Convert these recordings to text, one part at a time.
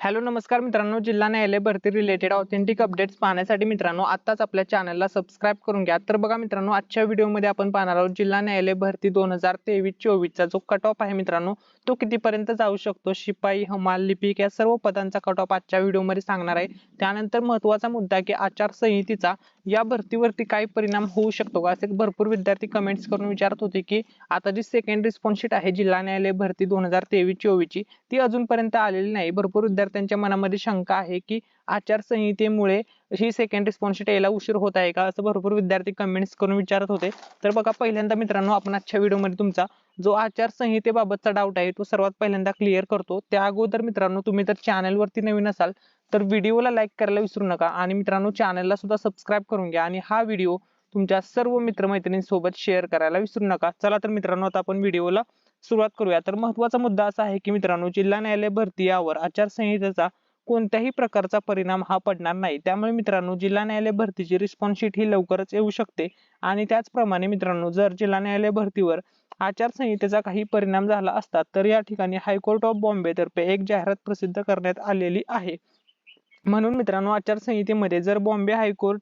Hello नमस्कार मित्रांनो. जिल्हा न्यायालय भरती रिलेटेड ऑथेंटिक अपडेट्स पाहण्यासाठी मित्रांनो आताच आपल्या चॅनलला सबस्क्राईब करून घ्या. तर बघा मित्रांनो आजच्या व्हिडिओमध्ये आपण पाहणार आहोत जिल्हा न्यायालय भरती दोन हजार तेवीस चोवीसचा जो कट ऑफ आहे मित्रांनो तो कितीपर्यंत जाऊ शकतो? शिपाई हमाल लिपिक या सर्व पदांचा कट ऑफ आजच्या व्हिडिओमध्ये सांगणार आहे. त्यानंतर महत्त्वाचा मुद्दा की आचारसंहितेचा या भरतीवरती काय परिणाम होऊ शकतो? का असे भरपूर विद्यार्थी कमेंट्स करून विचारत होते की आता जी सेकंड रिस्पॉन्स शीट आहे जिल्हा न्यायालय भरती दोन हजार तेवीस चोवीसची ती अजूनपर्यंत आलेली नाही. भरपूर विद्यार्थी विद्यार्थ्यांच्या मनामध्ये शंका आहे की आचारसंहितेमुळे ही सेकंड रिस्पॉन्स यायला उशीर होत आहे का? असं भरपूर विद्यार्थी कमेंट्स करून विचारत होते. तर बघा पहिल्यांदा मित्रांनो आपण आजच्या व्हिडिओमध्ये तुमचा जो आचारसंहितेबाबतचा डाऊट आहे तो सर्वात पहिल्यांदा क्लिअर करतो. त्या अगोदर मित्रांनो तुम्ही तर चॅनलवरती नवीन असाल तर व्हिडिओला लाईक करायला विसरू नका आणि मित्रांनो चॅनलला सुद्धा सबस्क्राईब करून घ्या आणि हा व्हिडिओ तुमच्या सर्व मित्रमैत्रिणींसोबत शेअर करायला विसरू नका. चला तर मित्रांनो आता आपण व्हिडिओला सुरुवात करूया. तर महत्त्वाचा मुद्दा असा आहे की मित्रांनो जिल्हा न्यायालय भरती यावर आचारसंहितेचा कोणत्याही प्रकारचा परिणाम हा पडणार नाही. त्यामुळे मित्रांनो जिल्हा न्यायालय भरतीची रिस्पॉन्स शीट ही लवकरच येऊ शकते. आणि त्याचप्रमाणे मित्रांनो जर जिल्हा न्यायालय भरतीवर आचारसंहितेचा काही परिणाम झाला असता तर या ठिकाणी हायकोर्ट ऑफ बॉम्बे तर्फे एक जाहिरात प्रसिद्ध करण्यात आलेली आहे. म्हणून मित्रांनो आचारसंहितेमध्ये जर बॉम्बे हायकोर्ट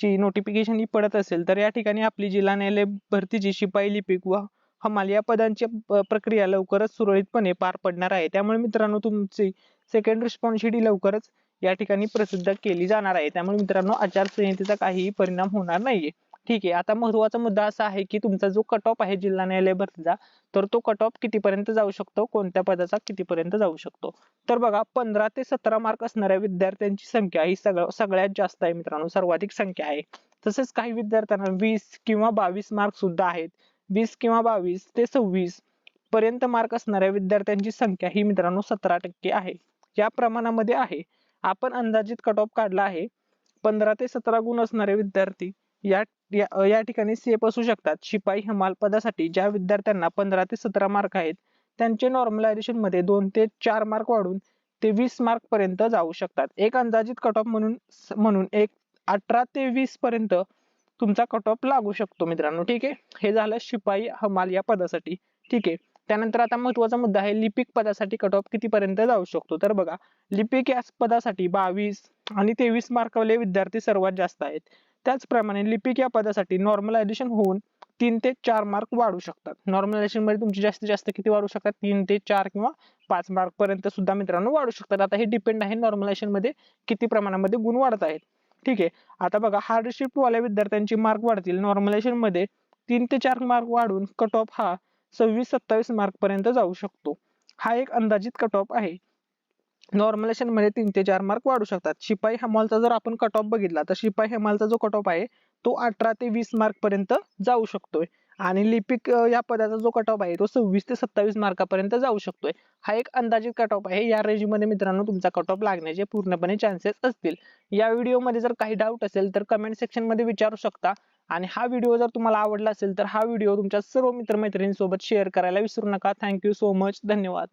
ची नोटिफिकेशन ही पडत असेल तर या ठिकाणी आपली जिल्हा न्यायालय भरतीची शिपाई लिपिक व हमाल या पदांची प्रक्रिया लवकरच सुरळीतपणे पार पडणार आहे. त्यामुळे मित्रांनो तुमची सेकंड रिस्पॉन्स ही लवकरच या ठिकाणी प्रसिद्ध केली जाणार आहे. त्यामुळे मित्रांनो आचारसंहितेचा काहीही परिणाम होणार नाहीये. ठीक आहे आता महत्त्वाचा मुद्दा असा आहे की तुमचा जो कट ऑफ आहे जिल्हा न्यायालय भरतीचा तर तो कट ऑफ कितीपर्यंत जाऊ शकतो? कोणत्या पदाचा कितीपर्यंत जाऊ शकतो? तर बघा पंधरा ते सतरा मार्क असणाऱ्या विद्यार्थ्यांची संख्या ही सगळं सगळ्यात जास्त आहे मित्रांनो. सर्वाधिक संख्या आहे. तसेच काही विद्यार्थ्यांना वीस किंवा बावीस मार्क सुद्धा आहेत. वीस किंवा बावीस ते सव्वीस पर्यंत मार्क असणाऱ्या विद्यार्थ्यांची संख्या ही मित्रांनो सतरा टक्के आहे. या प्रमाणामध्ये आहे. आपण अंदाजित कट ऑफ काढला आहे. पंधरा ते सतरा गुण असणारे विद्यार्थी या या ठिकाणी सेफ असू शकतात. शिपाई हमाल पदासाठी ज्या विद्यार्थ्यांना पंधरा ते सतरा मार्क आहेत त्यांचे नॉर्मलायझेशनमध्ये दोन ते चार मार्क वाढून ते वीस मार्क पर्यंत जाऊ शकतात. एक अंदाजित कट ऑफ म्हणून म्हणून एक अठरा ते वीस पर्यंत तुमचा कट ऑफ लागू शकतो मित्रांनो. ठीक आहे? हे झालं शिपाई हमाल या पदासाठी. ठीक आहे? त्यानंतर आता महत्त्वाचा मुद्दा आहे लिपिक पदासाठी कट ऑफ कितीपर्यंत जाऊ शकतो? तर बघा लिपिक या पदासाठी बावीस आणि तेवीस मार्कवाले विद्यार्थी सर्वात जास्त आहेत. त्याचप्रमाणे लिपिक या पदासाठी नॉर्मलायझेशन होऊन तीन ते चार मार्क वाढू शकतात. नॉर्मलायझेशनमध्ये तुमचे जास्तीत जास्त किती वाढू शकतात? तीन ते चार किंवा पाच मार्क पर्यंत सुद्धा मित्रांनो वाढू शकतात. आता हे डिपेंड आहे नॉर्मलायझेशनमध्ये किती प्रमाणामध्ये गुण वाढत आहेत. ठीक? आहे आता बघा हार्डशिप वाल्या विद्यार्थ्यांची मार्क वाढतील. नॉर्मलायझेशनमध्ये तीन ते चार मार्क वाढून कट ऑफ हा सव्वीस सत्तावीस मार्क पर्यंत जाऊ शकतो. हा एक अंदाजित कट ऑफ आहे. नॉर्मलायझेशनमध्ये तीन ते चार मार्क वाढू शकतात. शिपाई हमालचा जर आपण कट ऑफ बघितला तर शिपाई हमालचा जो कट ऑफ आहे तो अठरा ते वीस मार्क पर्यंत जाऊ शकतोय. आणि लिपिक या पदाचा जो कट ऑफ आहे तो सव्वीस ते सत्तावीस मार्कापर्यंत जाऊ शकतोय. हा एक अंदाजित कट ऑफ आहे. या रेंजमध्ये मित्रांनो तुमचा कट ऑफ लागण्याचे पूर्णपणे चान्सेस असतील. या व्हिडिओमध्ये जर काही डाऊट असेल तर कमेंट सेक्शनमध्ये विचारू शकता. आणि हा व्हिडिओ जर तुम्हाला आवडला असेल तर हा व्हिडिओ तुमच्या सर्व मित्रमैत्रिणींसोबत शेअर करायला विसरू नका. थँक्यू सो मच धन्यवाद.